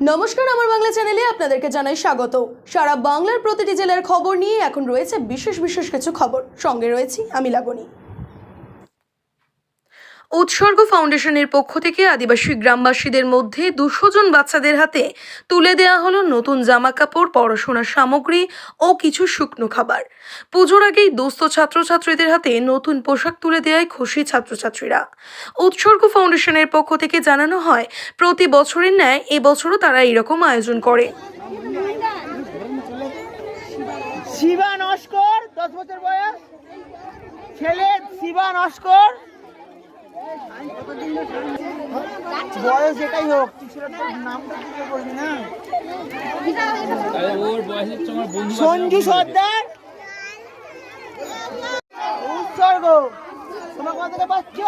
নমস্কার, আমার বাংলা চ্যানেলে আপনাদেরকে জানাই স্বাগত। সারা বাংলার প্রতিটি জেলার খবর নিয়ে এখন রয়েছে বিশেষ বিশেষ কিছু খবর। সঙ্গে রয়েছি আমি লাবণী। উৎসর্গ ফাউন্ডেশনের পক্ষ থেকে আদিবাসী গ্রামবাসীদের মধ্যে দুশো জন বাচ্চাদের হাতে তুলে দেওয়া হলো নতুন জামা কাপড় পড়াশোনার সামগ্রী ও কিছু শুকনো খাবার। পুজোর আগেই দুস্থ ছাত্রছাত্রীদের হাতে নতুন পোশাক তুলে দেওয়ায় খুশি ছাত্রছাত্রীরা। উৎসর্গ ফাউন্ডেশনের পক্ষ থেকে জানানো হয়, প্রতি বছরের ন্যায় এবছরও তারা এরকম আয়োজন করে। শিবা নস্কর, দশ বছর বয়স। ছেলে শিবা নস্কর। বয়স যেটাই হোক। সঞ্জু সর্দার। উৎসর্গ। তোমার পাচ্ছ।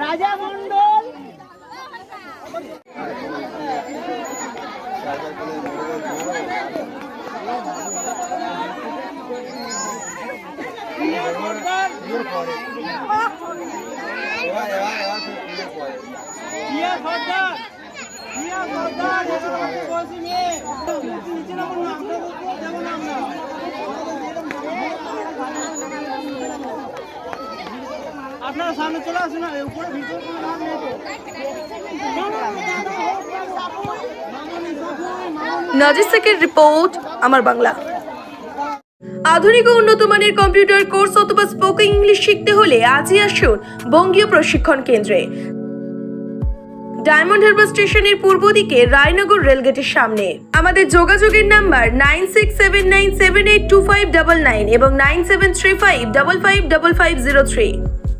রাজা মন্ডল প্রিয়া সর্দার প্রিয়া সর্দার এটা আমাকে বলছি মেয়ে নিচে নামুন না আমরা উপরে যাব না আমরা আপনারা সামনে চলে আসুন না উপরে ভিতরে কোনো নাম নেই তো। নাজির শেখের রিপোর্ট, আমার বাংলা। আধুনিক ও উন্নত মানের কম্পিউটার কোর্স অথবা স্পোকেন ইংলিশ শিখতে হলে আজই আসুন বঙ্গীয় প্রশিক্ষণ কেন্দ্রে। ডায়মন্ড হারবার স্টেশনের পূর্ব দিকে রায়নগর রেলগেটের সামনে। আমাদের যোগাযোগের number nine six seven nine seven eight two five double nine এবং nine seven three five double five double five zero three.